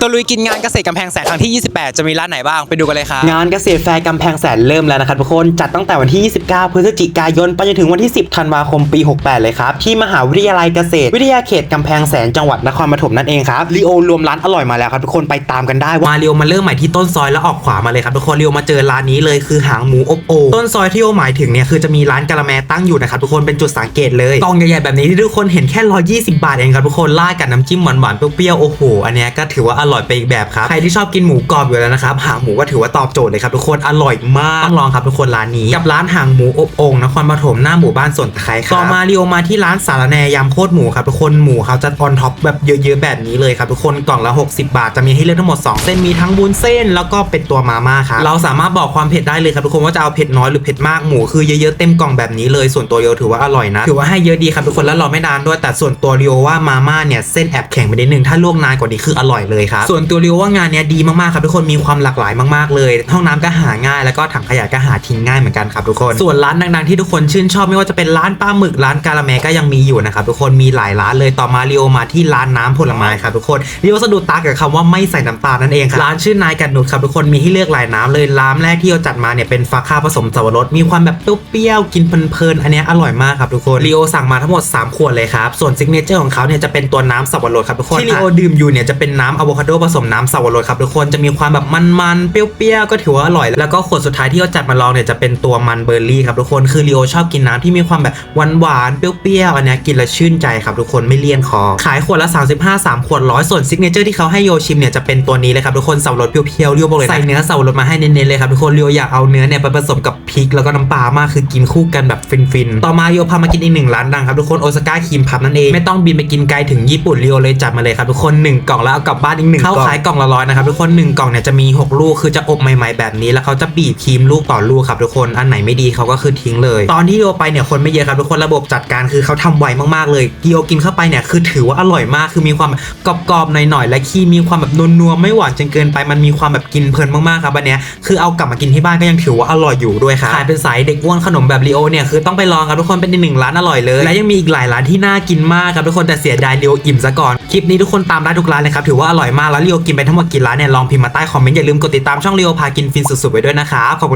ตัวลุยกินงานเกษตรกำแพงแสนครั้งที่ 28 จะมีร้านไหนบ้างไปดูกันเลยครับงานเกษตรแฟร์กำแพงแสนเริ่มแล้วนะครับทุกคนจัดตั้งแต่วันที่ 29 พฤศจิกายนไปจนถึงวันที่ 10 ธันวาคมปี 68 เลยครับที่มหาวิทยาลัยเกษตร วิทยาเขตกำแพงแสนจังหวัดนครปฐมนั่นเองครับลีโอรวมร้านอร่อยมาแล้วครับทุกคนไปตามกันได้ว่ามาเรียวมาเริ่มใหม่ที่ต้นซอยแล้วออกขวามาเลยครับทุกคนเรียวมาเจอร้านนี้เลยคือหางหมูอบโอ่งต้นซอยที่โอหมายถึงเนี่ยคือจะมีร้านกะละแมตั้งอยู่นะครับทุกคนเป็นจุดสังเกตเลยกล่องใหญ่ๆแบบนี้ที่ทุกคนเห็นแค่ 120 บาทเองครับทุกคนราดกับน้ำจิ้มหวานๆเปรี้ยวๆโอ้โหอันเนี้ยก็ถือว่าอร่อยไปอีกแบบครับ ใครที่ชอบกินหมูกรอบอยู่แล้วนะครับ หางหมูก็ถือว่าตอบโจทย์เลยครับทุกคน อร่อยมาก ต้องลองครับทุกคนร้านนี้ กับร้านหางหมูอบองนครปฐมหน้าหมู่บ้านสวนตะไคร้ครับ ต่อมาเรียวมาที่ร้านสารแนยำโคตรหมูครับทุกคน หมูเขาจะออนท็อปแบบเยอะๆแบบนี้เลยครับทุกคน กล่องละ 60 บาท จะมีให้เลือกทั้งหมด 2 เส้น มีทั้งวุ้นเส้น แล้วก็เป็นตัวมาม่าครับ เราสามารถบอกความเผ็ดได้เลยครับทุกคนว่าจะเอาเผ็ดน้อยหรือเผ็ดมาก หมูคือเยอะๆเต็มกล่องแบบนี้เลย ส่วนตัวเรียวถือว่าอร่อยนะ ถือว่าให้เยอะดีครับทุกคน แล้วรอไม่นานด้วย แต่ส่วนตัวเรียวว่ามาม่าเนี่ยเส้นแอบแข็งไปนิดนึง ถ้าลวกนานกว่านี้คืออร่อยเลยครับส่วนตัวเรียวว่างานเนี้ยดีมากๆครับทุกคนมีความหลากหลายมากๆเลย ห้องน้ำก็หาง่ายแล้วก็ถังขยะก็หาทิ้งง่ายเหมือนกันครับทุกคนส่วนร้านดังๆที่ทุกคนชื่นชอบไม่ว่าจะเป็นร้านปลาหมึกร้านกาละแมก็ยังมีอยู่นะครับทุกคนมีหลายร้านเลยต่อมาเรียวมาที่ร้านน้ำผลไม้ครับทุกคนเรียวสะดุดตากับคำว่าไม่ใส่น้ำตาลนั่นเองครับร้านชื่อนายกันนุดครับทุกคนมีให้เลือกหลายน้ำเลยร้านแรกที่เราจัดมาเนี่ยเป็นฟักข้าวผสมสับปะรดมีความแบบเปรี้ยวๆกินเพลินๆอันเนี้ยอร่อยมากครับทุกคนเรียวสั่งมาทั้งหมด3ขวดเลยครับส่วนซิกเนเจอร์ของเขาเนี่ยจะเป็นตัวน้ำสับปะรดครับทุกคนที่เรียวดื่มอยู่เนี่ยจะเป็นน้ำอะโวคาโดผสมน้ำสับปะรดครับทุกคนจะมีความแบบมันๆ เปรี้ยวๆ ก็ถือว่าอร่อย แล้วก็ขวดสุดท้ายที่เราจัดมาลองเนี่ยจะเป็นตัวมันเบอร์รี่ครับทุกคนคือเรียวชอบกินน้ำที่มีความแบบหวานๆ เปรี้ยวๆ อันเนี้ยกินแล้วชื่นใจครับทุกคนไม่เลี่ยนคอ ขายขวดละ 35 3 ขวดร้อยส่วนซิกเนเจอร์ที่เขาให้โยชิมเนี่ยจะเป็นตัวนี้เลยครับทุกคนสับปะรดเปรี้ยวๆเรียวบอกเลยใส่เนื้อสับปะรดมาให้เน้นๆเลยครับทุกคนเรียวอยากเอาเนื้อเนี่ยไปผสมกับพริกแล้วก็น้ำปลามากคือกินคู่กันแบบฟินๆต่อมาเรียพามากินอีกหนึ่งร้านดังครับทุกคนโอซาก้าครีมพับนั่นเองไม่ต้องบินไปกินไกลถึงญี่ปุ่นเรียวเลยจัดมาเลยครับทุกคนหนึ่งกล่องแล้วเอากลับบ้านอีกหนึ่งกล่องเข้าขายกล่องละร้อยนะครับทุกคนหนึ่งกล่องเนี่ยจะมีหกลูกคือจะอบใหม่ ๆแบบนี้ แล้วเขาจะบีบครีมลูกต่อลูกครับทุกคนอันไหนไม่ดีเขาก็คือทิ้งเลย ตอนที่เรียวไปเนี่ยคนไม่เยอะครับทุกคนระบบจัดการคือเขาทำไวมากๆเลยเกียวกินเข้าไปเนี่ยคือถือว่าอร่อยมากคือมีความกรอบๆหน่อยๆและคีมีความแบบนัวๆไม่หวานจนเกินไปมันมีความแบบกินเพลินมากๆครับอันเนี้ยคือเอากลับมากินที่บ้านก็ยังถือว่าอร่อยอยู่ด้วยครับขายเป็นสายเด็กอ้วนขนมแบบลีโอเนี่ยคือต้องไปลองครับทุกคนเป็นอีกหนึ่งร้านอร่อยเลย และยังมีอีกหลายร้านที่น่ากินมากครับทุกคนแต่เสียดายลีโออิ่มซะก่อนคลิปนี้ทุกคนตามได้ทุกร้านเลยครับถือว่าอร่อยมากแล้วเรียวกินไปทั้งหมดกี่ร้านเนี่ยลองพิมพ์มาใต้คอมเมนต์อย่าลืมกดติดตามช่องเรียวพากินฟินสุดๆไว้ด้วยนะครับขอบคุณ